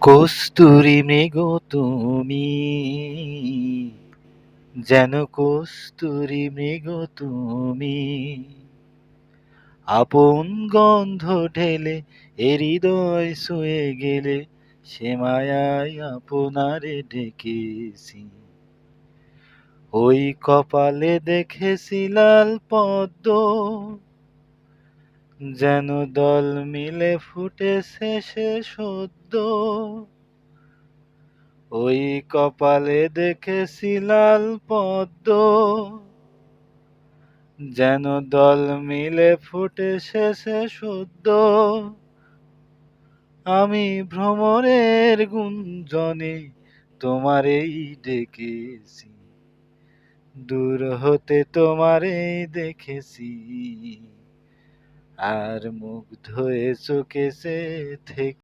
কস্তুরী মৃগ তুমি, যেন কস্তুরী মৃগ তুমি। আপন গন্ধ ঢেলে এ হৃদয় ছুঁয়ে গেলে সে মায়ায় আপনারে ডেকেছি। ওই কপালে দেখেছি লাল পদ্ম যেন দল মিলে ফুটেছে সে সদ্য। ওই কপালে দেখেছি লাল পদ্ম। যেন দল মিলে ফুটেছে সে সদ্য। আমি ভ্রমণের গুঞ্জনে তোমারেই ডেকেছি। দূর হতে তোমারেই দেখেছি। আর মুগ্ধ এ চোখে সে থেকে